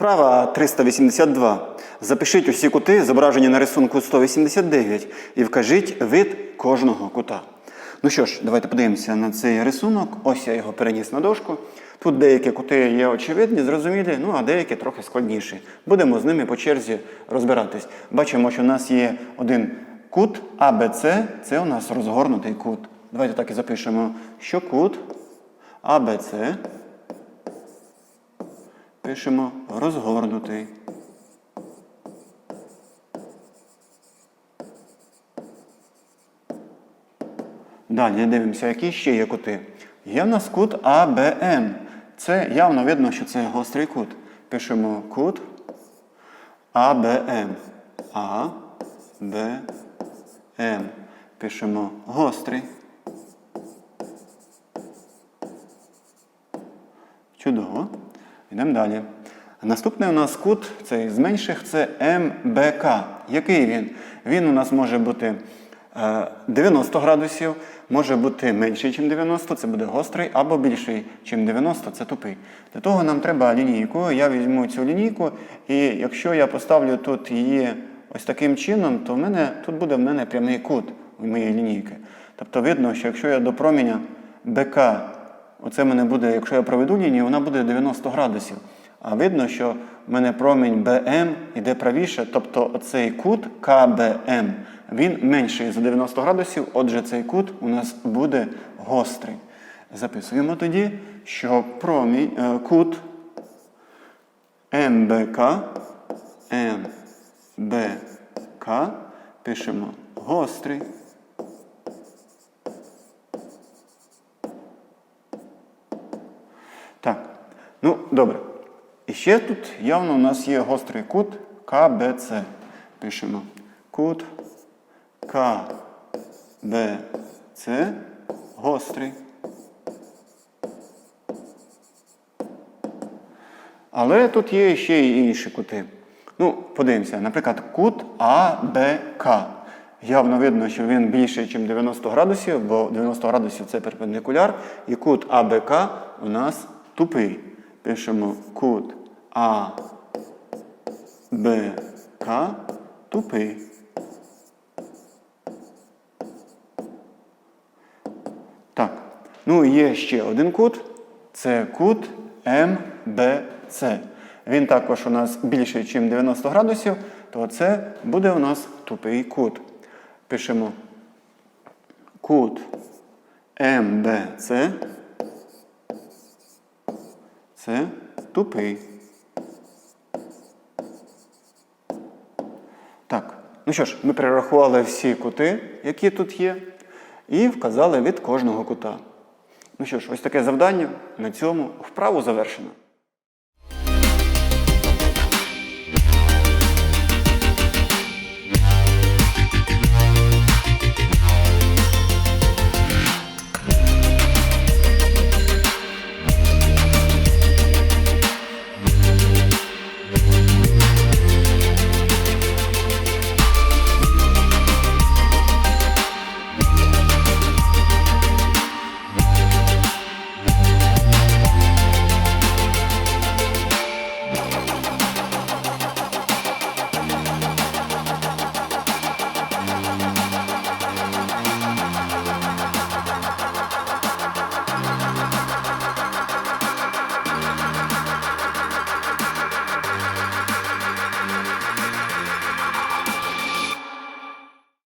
Вправа 382. Запишіть усі кути, зображені на рисунку 189, і вкажіть вид кожного кута. Ну що ж, давайте подивимося на цей рисунок. Ось я його переніс на дошку. Тут деякі кути є очевидні, зрозумілі, ну а деякі трохи складніші. Будемо з ними по черзі розбиратись. Бачимо, що у нас є один кут АБЦ, це у нас розгорнутий кут. Давайте так і запишемо, що кут АБЦ пишемо розгорнутий. Далі дивимося, які ще є кути. Є в нас кут АБМ. Це явно видно, що це гострий кут. Пишемо кут АБМ. А, Б, М. Пишемо гострий. Чудово. Йдемо далі. Наступний у нас кут, цей з менших, це МБК. Який він? Він у нас може бути е, 90 градусів, може бути менший, ніж 90, це буде гострий, або більший, ніж 90, це тупий. Для того нам треба лінійку. Я візьму цю лінійку, і якщо я поставлю тут її ось таким чином, то в мене, тут буде в мене прямий кут моєї лінійки. Тобто видно, що якщо я до проміня БК Оце в мене буде, якщо я проведу лінію, вона буде 90 градусів. А видно, що в мене промінь БМ іде правіше, тобто оцей кут КБМ, він менший за 90 градусів, отже, цей кут у нас буде гострий. Записуємо тоді, що промінь, е, кут МБК, МБК, пишемо гострий. Ну добре. І ще тут явно у нас є гострий кут КБЦ. Пишемо кут КБЦ гострий. Але тут є ще й інші кути. Ну, подивимося, наприклад, кут АБК. Явно видно, що він більший, ніж 90 градусів, бо 90 градусів це перпендикуляр, і кут АБК у нас тупий. Пишемо кут АБК тупий. Так. Ну і є ще один кут. Це кут МБЦ. Він також у нас більший, ніж 90 градусів, то це буде у нас тупий кут. Пишемо кут МБЦ. Це тупий. Так, ну що ж, ми перерахували всі кути, які тут є, і вказали від кожного кута. Ну що ж, ось таке завдання. На цьому вправу завершено.